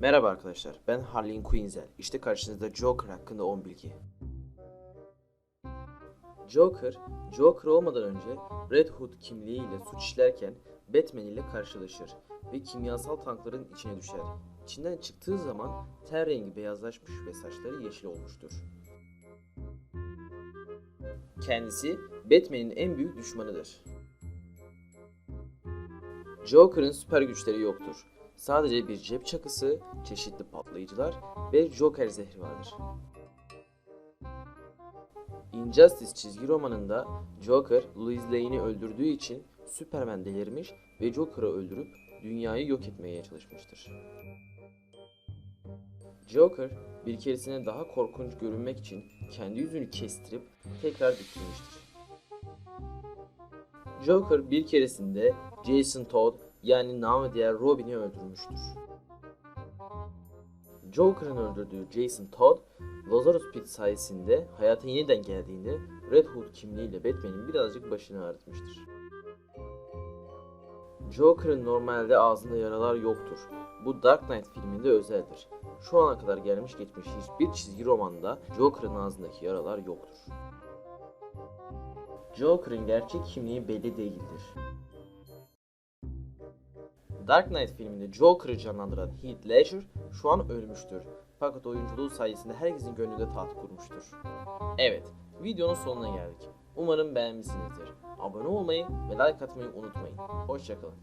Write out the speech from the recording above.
Merhaba arkadaşlar, ben Harleen Quinzel. İşte karşınızda Joker hakkında 10 bilgi. Joker, Joker olmadan önce Red Hood kimliğiyle suç işlerken Batman ile karşılaşır ve kimyasal tankların içine düşer. İçinden çıktığı zaman ten rengi beyazlaşmış ve saçları yeşil olmuştur. Kendisi Batman'in en büyük düşmanıdır. Joker'ın süper güçleri yoktur. Sadece bir cep çakısı, çeşitli patlayıcılar ve Joker zehri vardır. Injustice çizgi romanında Joker, Louis Lane'i öldürdüğü için Superman delirmiş ve Joker'ı öldürüp dünyayı yok etmeye çalışmıştır. Joker, bir keresine daha korkunç görünmek için kendi yüzünü kestirip tekrar diktirmiştir. Joker bir keresinde Jason Todd yani namı diğer Robin'i öldürmüştür. Joker'ın öldürdüğü Jason Todd, Lazarus Pit sayesinde hayata yeniden geldiğinde Red Hood kimliğiyle Batman'in birazcık başını ağrıtmıştır. Joker'ın normalde ağzında yaralar yoktur. Bu Dark Knight filminde özeldir. Şu ana kadar gelmiş geçmiş hiçbir çizgi romanda Joker'ın ağzındaki yaralar yoktur. Joker'ın gerçek kimliği belli değildir. Dark Knight filminde Joker'ı canlandıran Heath Ledger şu an ölmüştür. Fakat oyunculuğu sayesinde herkesin gönlünde taht kurmuştur. Evet, videonun sonuna geldik. Umarım beğenmişsinizdir. Abone olmayı ve like atmayı unutmayın. Hoşçakalın.